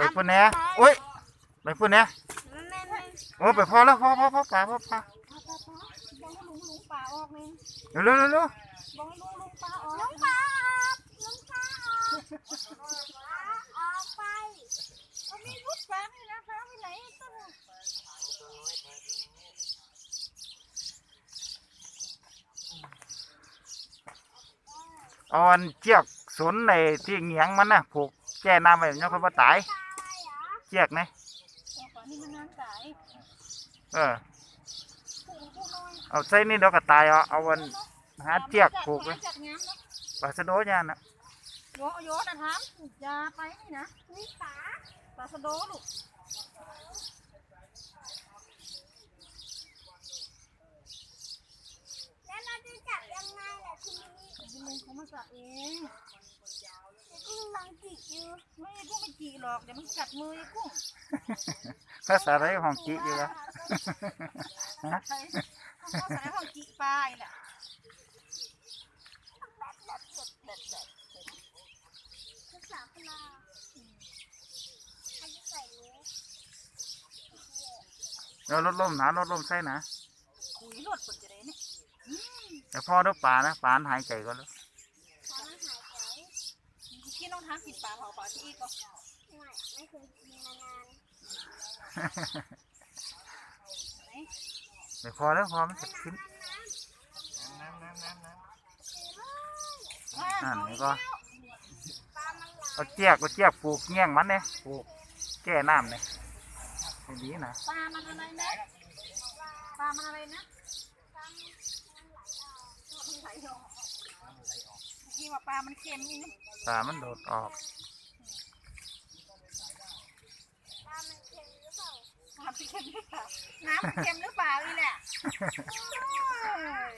ไปพุ่นแหน่โอ้ยไปพุ่นแหน่แม่แม่โอ้ไปพอแล้วพอพอพอป่าพอป่าบอกให้ลุงลุงป่าออกนี่เร็วเร็วเร็วเร็วบอกให้ลุงลุงป่าออกลุงป่าลุงป่าออกออกไปมันมีรุดฟ้านี่นะฟ้าไปไหนต้นเอาอันเชือกสนในที่เหงียงมันนะผูกแช่น้ำไว้มันยังค่อยบ่ตาย ตายเหรอเชือกนะออกก่อนนี่มันน้ำตายเออผูกผูกหน่อยเอาใส่นี่เดี๋ยวก็ตายเอาเอาวันหาเชือกผูกไว้จัดงานเนาะปลาสะโดยานะโยโยนะทามยาไปนี่นะนี่ป่าปลาสะโดลูกแล้วเราจะจับยังไงล่ะทีนี้พี่ลุงเขามาจับเอง กุ้งลังจิอยู่ไม่กุ้งไม่จีหรอกเดี๋ยวมันกัดมือไอ้กุ้งภาษาอะไรของจิอยู่แล้วฮะใช่เขาใส่ห้องจีปลาอีกแหละภาษาปลาอันนี้ใส่เนี้ยแล้วรถล่มหนารถล่มใส่นะคุยรถคนจะได้เนี่ยแต่พ่อเด้อป่านะป่านหายใจก็แล้วปลาหายใจ พี่น้องทานกินปลาเผาปลาที่อีกก็ไม่ไม่เคยกินมานานไหนเดี๋ยวพอแล้วพอมันจะขึ้นน้ำน้ำน้ำน้นั่นำนี่ก็ปลามันไหลเอาเจียกเอาเจียกปลูกเงี้ยงมันเนี่ยปลูกแก้น้ำเนี่ยให้ดีนะปลามันอะไรนะปลามันอะไรนะปลามันไหลออกที่ ว่าปลามันเค็มนี่นะตามันโดดออกปลามันเค็มหรือเปล่า ปลามันเค็มหรือเปล่าน้ำมันเค็มหรือเปล่าอีแหละ